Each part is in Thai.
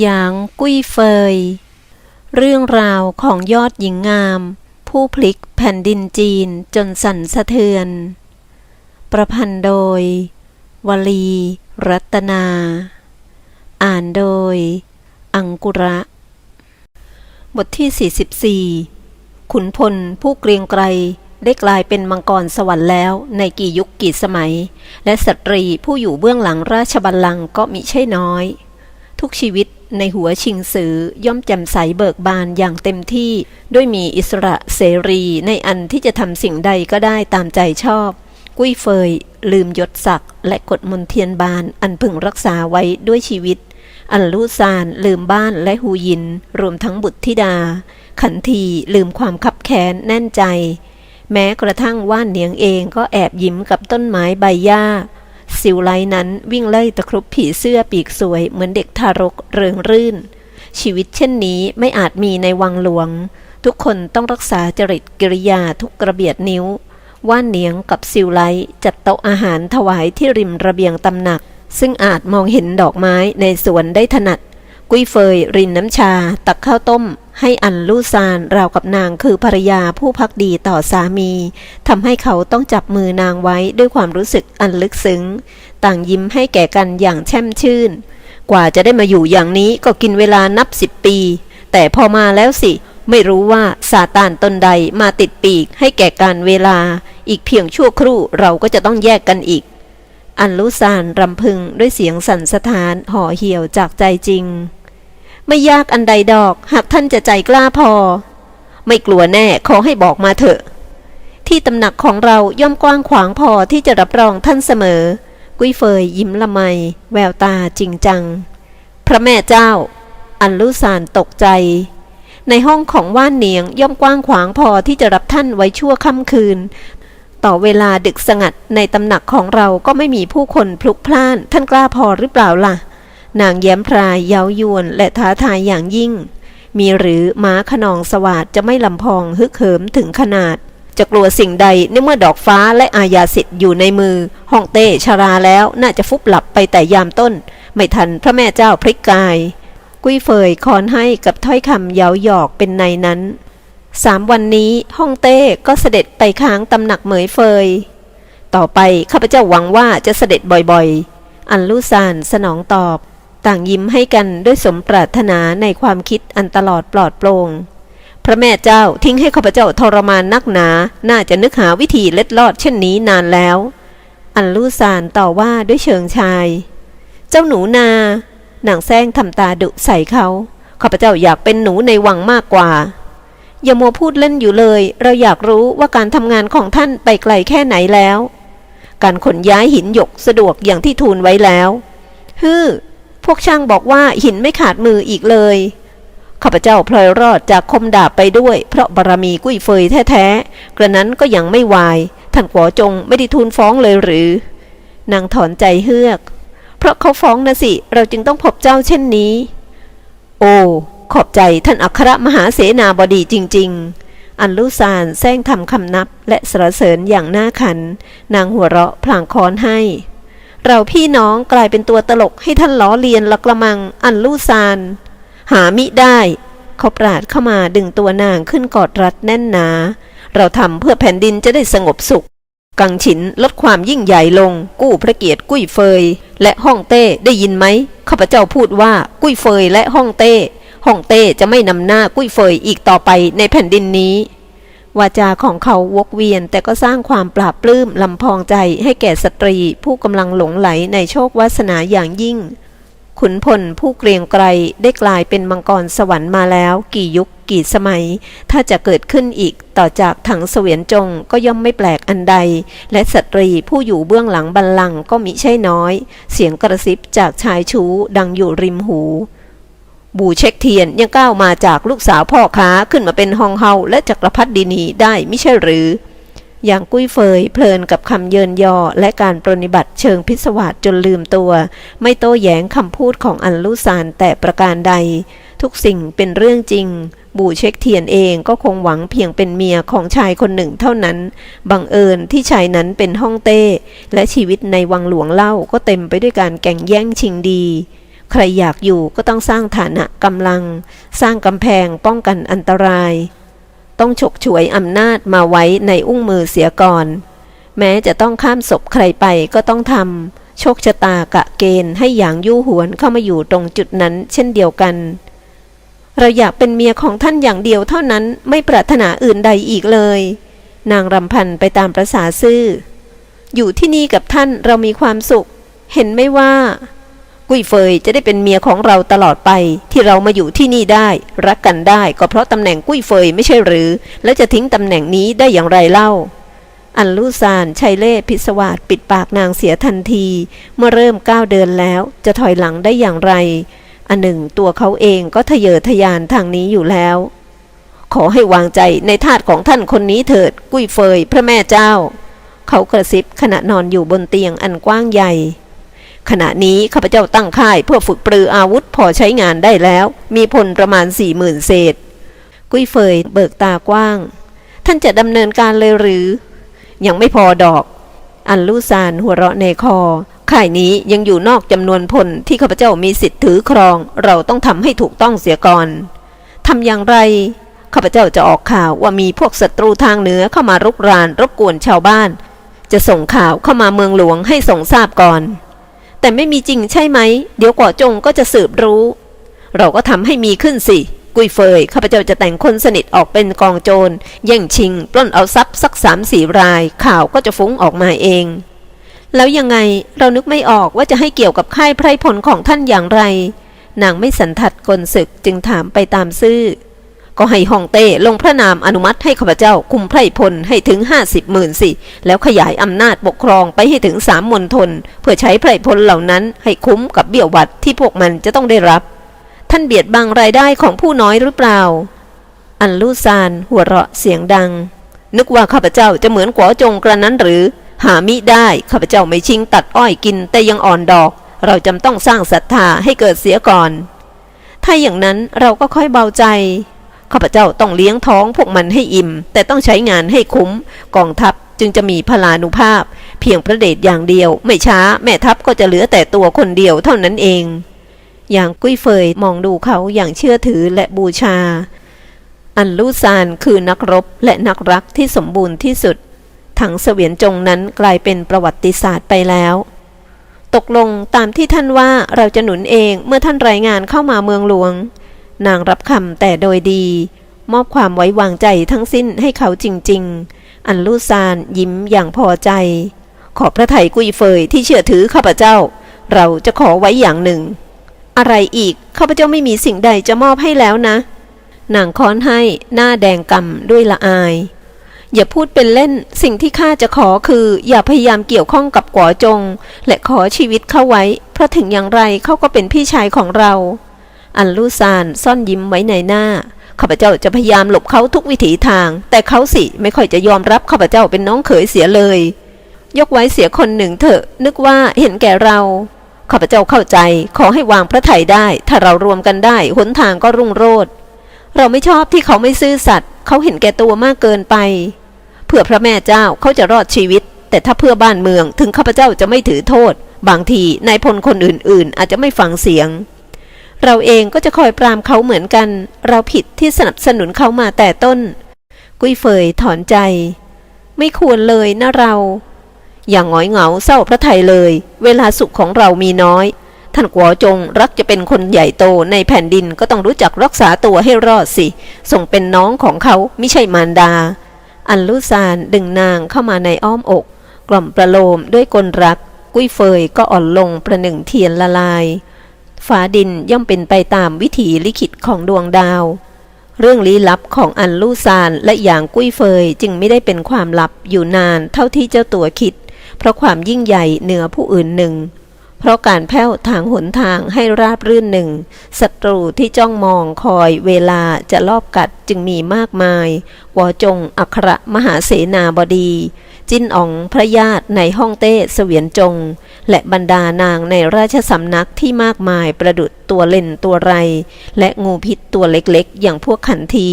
หยางกุ้ยเฟย เรื่องราวของยอดหญิงงาม ผู้พลิกแผ่นดินจีนจนสั่นสะเทือน ประพันธ์โดย วลี รัตนา อ่านโดย อังกุระ บทที่ 44 ขุนพลผู้เกรียงไกรได้กลายเป็นมังกรสวรรค์แล้วในกี่ยุคกี่สมัย และสตรีผู้อยู่เบื้องหลังราชบัลลังก์ก็มิใช่น้อย ทุกชีวิตในหัวชิงสือย่อมแจ่มใสเบิกบานอย่างเต็มที่ ด้วยมีอิสระเสรีในอันที่จะทำสิ่งใดก็ได้ตามใจชอบ กุ้ยเฟย ลืมยศศักดิ์และกฎมนเทียนบานอันพึงรักษาไว้ด้วยชีวิต อันลูซานลืมบ้านและหูยิน รวมทั้งบุตรธิดา ขันทีลืมความคับแค้นแน่นใจ แม้กระทั่งว่านเหนียงเองก็แอบยิ้มกับต้นไม้ใบหญ้า สิวไลนั้นวิ่งไล่ตะครุบผีเสื้อปีกสวย เหมือนเด็กทารกเริงรื่น ชีวิตเช่นนี้ไม่อาจมีในวังหลวง ทุกคนต้องรักษาจริตกิริยาทุกกระเบียดนิ้ว ว่านเหนียงกับสิวไลจัดโต๊ะอาหารถวายที่ริมระเบียงตำหนัก ซึ่งอาจมองเห็นดอกไม้ในสวนได้ถนัด กุ้ยเฟยรินน้ำชา ตักข้าวต้ม ให้อันลู่ซานราวกับนางคือภรรยาผู้พักดีต่อสามีทำให้เขาต้องจับมือนางไว้ด้วยความรู้สึกอันลึกซึ้ง ต่างยิ้มให้แก่กันอย่างแช่มชื่น กว่าจะได้มาอยู่อย่างนี้ก็กินเวลานับสิบปี แต่พอมาแล้วสิ ไม่รู้ว่าซาตานตนใดมาติดปีกให้แก่การเวลา อีกเพียงชั่วครู่เราก็จะต้องแยกกันอีก อันลุซานรำพึงด้วยเสียงสั่นสะท้านห่อเหี่ยวจากใจจริง ไม่ยากอันใดดอก หากท่านจะใจกล้าพอ ไม่กลัวแน่ขอให้บอกมาเถอะ ที่ตำหนักของเราย่อมกว้างขวางพอที่จะรับรองท่านเสมอ กุ้ยเฟยยิ้มละไม แววตาจริงจัง พระแม่เจ้า อันลุซานตกใจ ในห้องของว่านเหนียงย่อมกว้างขวางพอที่จะรับท่านไว้ชั่วค่ำคืน ต่อเวลาดึกสงัดในตำหนักของเราก็ไม่มีผู้คนพลุกพล่าน ท่านกล้าพอหรือเปล่าล่ะ นางแย้มพรายเย้ายวนและท้าทายอย่างยิ่ง มีหรือม้าขนองสวาดจะไม่ลำพองฮึกเหิมถึงขนาด จะกลัวสิ่งใดในเมื่อดอกฟ้าและอาญาสิทธิ์อยู่ในมือห้องเต้ชราแล้วน่าจะฟุบหลับไปแต่ยามต้น ไม่ทันพระแม่เจ้าพลิกกาย กุ้ยเฟยคอนให้กับถ้อยคำเย้าหยอกเป็นในนั้นสามวันนี้ฮ่องเต้ก็เสด็จไปค้างตำหนักเหมยเฟย ต่อไปข้าพเจ้าหวังว่าจะเสด็จบ่อยๆ อันลูซานสนองตอบ ต่างยิ้มให้กันด้วยสมปรารถนาในความคิดอันตลอดปลอดโปร่งพระแม่เจ้าทิ้งให้ข้าพเจ้าทรมานนักหนา น่าจะนึกหาวิธีเล็ดลอดเช่นนี้นานแล้ว อันลูซานต่อว่าด้วยเชิงชาย เจ้าหนูนา นางแซงทำตาดุใส่เขา ข้าพเจ้าอยากเป็นหนูในวังมากกว่า อย่ามัวพูดเล่นอยู่เลย เราอยากรู้ว่าการทำงานของท่านไปไกลแค่ไหนแล้ว การขนย้ายหินหยกสะดวกอย่างที่ทูลไว้แล้ว ฮือ พวกช่างบอกว่าหินไม่ขาดมืออีกเลย ข้าพเจ้าพลอยรอดจากคมดาบไปด้วย เพราะบารมีกุ้ยเฟยแท้ๆ กระนั้นก็ยังไม่วาย ท่านกัวจงไม่ได้ทูลฟ้องเลยหรือ นางถอนใจเฮือก เพราะเขาฟ้องนะสิ เราจึงต้องพบเจ้าเช่นนี้ โอ้ ขอบใจท่านอัครมหาเสนาบดีจริง ๆ อันลุซานแซงทำคำนับและสรรเสริญอย่างน่าขัน นางหัวเราะพลางค้อนให้ เราพี่น้องกลายเป็นตัวตลกให้ท่านล้อเลียนละกระมังอันลู่ซาน หามิได้เขาปราดเข้ามาดึงตัวนางขึ้นกอดรัดแน่นหนา เราทำเพื่อแผ่นดินจะได้สงบสุข กังฉินลดความยิ่งใหญ่ลง กู้พระเกียรติกุ้ยเฟย และฮ่องเต้ได้ยินไหมข้าพเจ้าพูดว่ากุ้ยเฟยและฮ่องเต้ฮ่องเต้จะไม่นำหน้ากุ้ยเฟยอีกต่อไปในแผ่นดินนี้ วาจาของเขาวกเวียน แต่ก็สร้างความปราบปลื้มลำพองใจให้แก่สตรี ผู้กำลังหลงไหลในโชควาสนาอย่างยิ่ง ขุนพลผู้เกรียงไกรได้กลายเป็นมังกรสวรรค์มาแล้ว กี่ยุคกี่สมัย ถ้าจะเกิดขึ้นอีกต่อจากถังเสวียนจงก็ย่อมไม่แปลกอันใด และสตรีผู้อยู่เบื้องหลังบัลลังก์ก็มิใช่น้อย เสียงกระซิบจากชายชู้ดังอยู่ริมหู บูเช็คเทียนยังก้าวมาจากลูกสาวพ่อค้าขึ้นมาเป็นฮองเฮาและจักรพรรดินีได้ไม่ใช่หรือ อย่างกุ้ยเฟยเพลินกับคำเยินยอและการปรนิบัติเชิงพิศวาสจนลืมตัว ไม่โต้แย้งคำพูดของอันลุซานแต่ประการใด ทุกสิ่งเป็นเรื่องจริง บูเช็คเทียนเองก็คงหวังเพียงเป็นเมียของชายคนหนึ่งเท่านั้น บังเอิญที่ชายนั้นเป็นฮ่องเต้ และชีวิตในวังหลวงเล่าก็เต็มไปด้วยการแก่งแย่งชิงดี ใครอยากอยู่ก็ต้องสร้างฐานะกำลัง สร้างกำแพงป้องกันอันตราย ต้องฉกฉวยอำนาจมาไว้ในอุ้งมือเสียก่อน แม้จะต้องข้ามศพใครไปก็ต้องทำโชคชะตากะเกณฑ์ให้อย่างยู่หวนเข้ามาอยู่ตรงจุดนั้นเช่นเดียวกัน เราอยากเป็นเมียของท่านอย่างเดียวเท่านั้นไม่ปรารถนาอื่นใดอีกเลย นางรำพันไปตามประษาซื่อ อยู่ที่นี่กับท่านเรามีความสุข เห็นไหมว่า กุ้ยเฟยจะได้เป็นเมียของเราตลอดไป ที่เรามาอยู่ที่นี่ได้ รักกันได้ก็เพราะตำแหน่งกุ้ยเฟยไม่ใช่หรือ แล้วจะทิ้งตำแหน่งนี้ได้อย่างไรเล่า อันลูซานชัยเล่พิศวาสปิดปากนางเสียทันที เมื่อเริ่มก้าวเดินแล้วจะถอยหลังได้อย่างไร อันหนึ่งตัวเขาเองก็ทะเยอทะยานทางนี้อยู่แล้ว ขอให้วางใจในทาสของท่านคนนี้เถิด กุ้ยเฟยพระแม่เจ้า เขากระซิบขณะนอนอยู่บนเตียงอันกว้างใหญ่ ขณะนี้ข้าพเจ้าตั้งค่ายเพื่อฝึกปรืออาวุธพอใช้งานได้แล้ว มีพลประมาณสี่หมื่นเศษ กุ้ยเฟยเบิกตากว้าง ท่านจะดำเนินการเลยหรือ ยังไม่พอดอก อันลูซานหัวเราะในคอค่ายนี้ยังอยู่นอกจำนวนพลที่ข้าพเจ้ามีสิทธิ์ถือครอง เราต้องทำให้ถูกต้องเสียก่อนทำอย่างไรข้าพเจ้าจะออกข่าวว่ามีพวกศัตรูทางเหนือเข้ามารุกรานรบกวนชาวบ้าน จะส่งข่าวเข้ามาเมืองหลวงให้ส่งทราบก่อน แต่ไม่มีจริงใช่ไหม เดี๋ยวก่อจงก็จะสืบรู้ เราก็ทำให้มีขึ้นสิ กุยเฟยข้าพเจ้าจะแต่งคนสนิทออกเป็นกองโจรแย่งชิง ปล้นเอาทรัพย์สักสามสี่ราย ข่าวก็จะฟุ้งออกมาเอง แล้วยังไงเรานึกไม่ออกว่าจะให้เกี่ยวกับค่ายไพรพลของท่านอย่างไร นางไม่สันทัดกลศึกจึงถามไปตามซื่อ ก็ให้ฮ่องเต้ลงพระนามอนุมัติให้ข้าพเจ้าคุมไพรพลให้ถึงห้าสิบหมื่นสิ แล้วขยายอำนาจปกครองไปให้ถึงสามมณฑลเพื่อใช้ไพรพลเหล่านั้นให้คุ้มกับเบี้ยววัดที่พวกมันจะต้องได้รับ ท่านเบียดบังรายได้ของผู้น้อยหรือเปล่า อันลูซานหัวเราะเสียงดัง นึกว่าข้าพเจ้าจะเหมือนกัวจงกระนั้นหรือ หามิได้ข้าพเจ้าไม่ชิงตัดอ้อยกินแต่ยังอ่อนดอก เราจำต้องสร้างศรัทธาให้เกิดเสียก่อน ถ้าอย่างนั้นเราก็ค่อยเบาใจ ข้าพเจ้าต้องเลี้ยงท้องพวกมันให้อิ่ม แต่ต้องใช้งานให้คุ้ม กองทัพจึงจะมีพลานุภาพ เพียงพระเดชอย่างเดียว ไม่ช้าแม่ทัพก็จะเหลือแต่ตัวคนเดียวเท่านั้นเอง อย่างกุ้ยเฟยมองดูเขาอย่างเชื่อถือและบูชา อันลูซานคือนักรบและนักรักที่สมบูรณ์ที่สุด ถังเสวียนจงนั้นกลายเป็นประวัติศาสตร์ไปแล้วตกลงตามที่ท่านว่าเราจะหนุนเองเมื่อท่านรายงานเข้ามาเมืองหลวง นางรับคำแต่โดยดี มอบความไว้วางใจทั้งสิ้นให้เขาจริง ๆ อันลูซานยิ้มอย่างพอใจ ขอพระไทยกุยเฟยที่เชื่อถือข้าพเจ้า เราจะขอไว้อย่างหนึ่ง อะไรอีกข้าพเจ้าไม่มีสิ่งใดจะมอบให้แล้วนะนางค้อนให้หน้าแดงกำด้วยละอาย อย่าพูดเป็นเล่นสิ่งที่ข้าจะขอคือ อย่าพยายามเกี่ยวข้องกับก๋อจง และขอชีวิตเข้าไว้ เพราะถึงอย่างไรเขาก็เป็นพี่ชายของเรา อันลูซานซ่อนยิ้มไว้ในหน้าข้าพเจ้าจะพยายามหลบเขาทุกวิถีทาง แต่เขาสิไม่ค่อยจะยอมรับข้าพเจ้าเป็นน้องเขยเสียเลย ยกไว้เสียคนหนึ่งเถอะ นึกว่าเห็นแก่เราข้าพเจ้าเข้าใจ ขอให้วางพระไถ่ได้ ถ้าเรารวมกันได้หนทางก็รุ่งโรจน์เราไม่ชอบที่เขาไม่ซื่อสัตย์เขาเห็นแก่ตัวมากเกินไป เพื่อพระแม่เจ้าเขาจะรอดชีวิต แต่ถ้าเพื่อบ้านเมืองถึงข้าพเจ้าจะไม่ถือโทษ บางทีนายพลคนอื่น ๆ อาจจะไม่ฟังเสียง เราเองก็จะคอยปรามเขาเหมือนกัน เราผิดที่สนับสนุนเขามาแต่ต้น กุ้ยเฟยถอนใจ ไม่ควรเลยนะเรา อย่างหงอยเหงาเศร้าพระไทยเลย เวลาสุขของเรามีน้อย ท่านกัวจงรักจะเป็นคนใหญ่โตในแผ่นดินก็ต้องรู้จักรักษาตัวให้รอดสิ ส่งเป็นน้องของเขาไม่ใช่มารดา อันลุซานดึงนางเข้ามาในอ้อมอก กล่อมประโลมด้วยกลรัก กุ้ยเฟยก็อ่อนลงประหนึ่งเทียนละลาย ฟ้าดินย่อมเป็นไปตามวิถีลิขิตของดวงดาว เรื่องลี้ลับของอันลู่ซานและอย่างกุ้ยเฟยจึงไม่ได้เป็นความลับอยู่นานเท่าที่เจ้าตัวคิด เพราะความยิ่งใหญ่เหนือผู้อื่นหนึ่ง เพราะการแผ้วทางหนทางให้ราบรื่นหนึ่งศัตรูที่จ้องมองคอยเวลาจะลอบกัดจึงมีมากมาย วอจงอัครมหาเสนาบดี จิ้นอ๋องพระญาติในห้องเต้เสวียนจง และบรรดานางในราชสำนักที่มากมายประดุดตัวเล่นตัวไร และงูพิษตัวเล็กๆ อย่างพวกขันที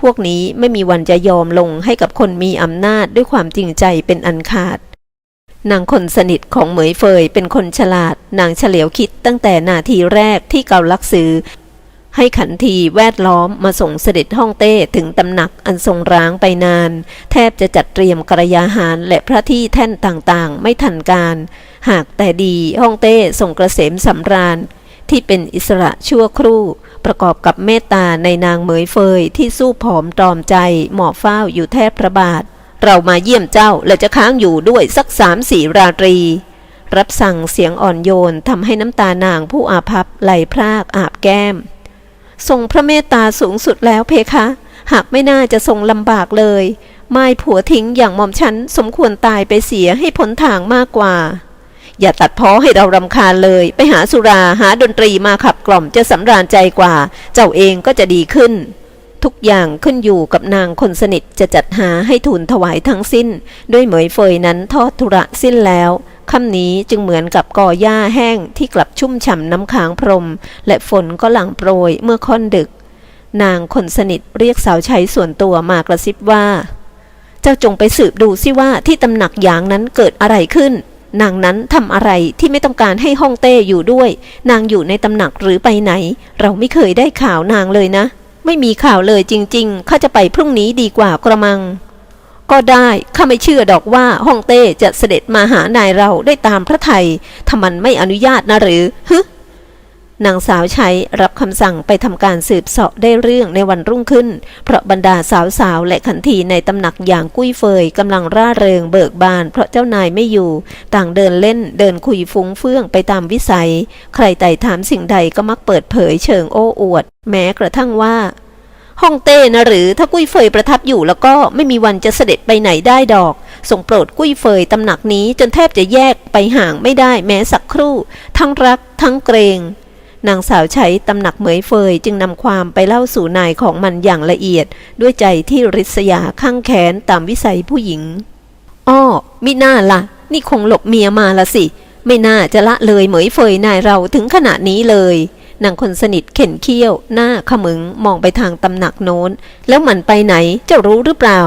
พวกนี้ไม่มีวันจะยอมลงให้กับคนมีอำนาจด้วยความจริงใจเป็นอันขาดนางคนสนิทของเหมยเฟยเป็นคนฉลาด นางเฉลียวคิดตั้งแต่นาทีแรกที่เกาลักซือ ให้ขันทีแวดล้อมมาส่งเสด็จฮ่องเต้ถึงตำหนักอันทรงร้างไปนาน แทบจะจัดเตรียมกระยาหารและพระที่แท่นต่างๆ ไม่ทันการ หากแต่ดีฮ่องเต้ทรงกระเสมสำราญ ที่เป็นอิสระชั่วครู่ ประกอบกับเมตตาในนางเหมยเฟยที่สู้ผอมตรอมใจหมอบเฝ้าอยู่แทบพระบาท เรามาเยี่ยมเจ้าและจะค้างอยู่ด้วยสักสามสี่ราตรีรับสั่งเสียงอ่อนโยนทำให้น้ำตานางผู้อาภัพไหลพรากอาบแก้ม ทรงพระเมตตาสูงสุดแล้วเพคะ หากไม่น่าจะทรงลำบากเลย ไม่ผัวทิ้งอย่างหม่อมฉันสมควรตายไปเสียให้พ้นทางมากกว่า อย่าตัดพ้อให้เรารำคาญเลย ไปหาสุราหาดนตรีมาขับกล่อมจะสำราญใจกว่า เจ้าเองก็จะดีขึ้น ทุกอย่างขึ้นอยู่กับนางคนสนิทจะจัดหาให้ทูลถวายทั้งสิ้น ด้วยเหมยเฟยนั้นทอดทุระสิ้นแล้ว ค่ำนี้จึงเหมือนกับกอหญ้าแห้งที่กลับชุ่มฉ่ำน้ำค้างพรม และฝนก็หลั่งโปรยเมื่อค่อนดึก นางคนสนิทเรียกสาวใช้ส่วนตัวมากระซิบว่า เจ้าจงไปสืบดูสิว่าที่ตำหนักหยางนั้นเกิดอะไรขึ้น นางนั้นทำอะไรที่ไม่ต้องการให้ฮ่องเต้อยู่ด้วย นางอยู่ในตำหนักหรือไปไหน เราไม่เคยได้ข่าวนางเลยนะ ไม่มีข่าวเลยจริง ๆข้าจะไปพรุ่งนี้ดีกว่ากระมัง ก็ได้ข้าไม่เชื่อดอกว่าฮ่องเต้จะเสด็จมาหานายเราได้ตามพระไทยถ้ามันไม่อนุญาตนะหรือฮึนางสาวใช้รับคำสั่งไปทำการสืบเสาะได้เรื่องในวันรุ่งขึ้น เพราะบรรดาสาวๆ และขันทีในตำหนักอย่างกุ้ยเฟยกำลังร่าเริงเบิกบาน เพราะเจ้านายไม่อยู่ ต่างเดินเล่นเดินคุยฟุ้งเฟื่องไปตามวิสัย ใครไต่ถามสิ่งใดก็มักเปิดเผยเชิงโอ้อวด แม้กระทั่งว่า ฮ่องเต้นะหรือถ้ากุ้ยเฟยประทับอยู่แล้วก็ไม่มีวันจะเสด็จไปไหนได้ดอกส่งโปรดกุ้ยเฟยตำหนักนี้จนแทบจะแยกไปห่างไม่ได้แม้สักครู่ ทั้งรักทั้งเกรงนางสาวใช้ตำหนักเหมยเฟยจึงนำความไปเล่าสู่นายของมันอย่างละเอียด ด้วยใจที่ริษยาข้างแขนตามวิสัยผู้หญิง อ้อ มิน่าละ่ะนี่คงหลบเมียมาละสิ ไม่น่าจะละเลยเหมยเฟยนายเราถึงขนาดนี้เลย นางคนสนิทเข็นเขี้ยว หน้าขมึงมองไปทางตำหนักโน้น แล้วมันไปไหนเจ้ารู้หรือเปล่า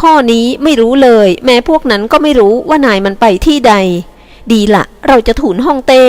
ข้อนี้ไม่รู้เลย แม้พวกนั้นก็ไม่รู้ว่านายมันไปที่ใด ดีละเราจะถูนห้องเต้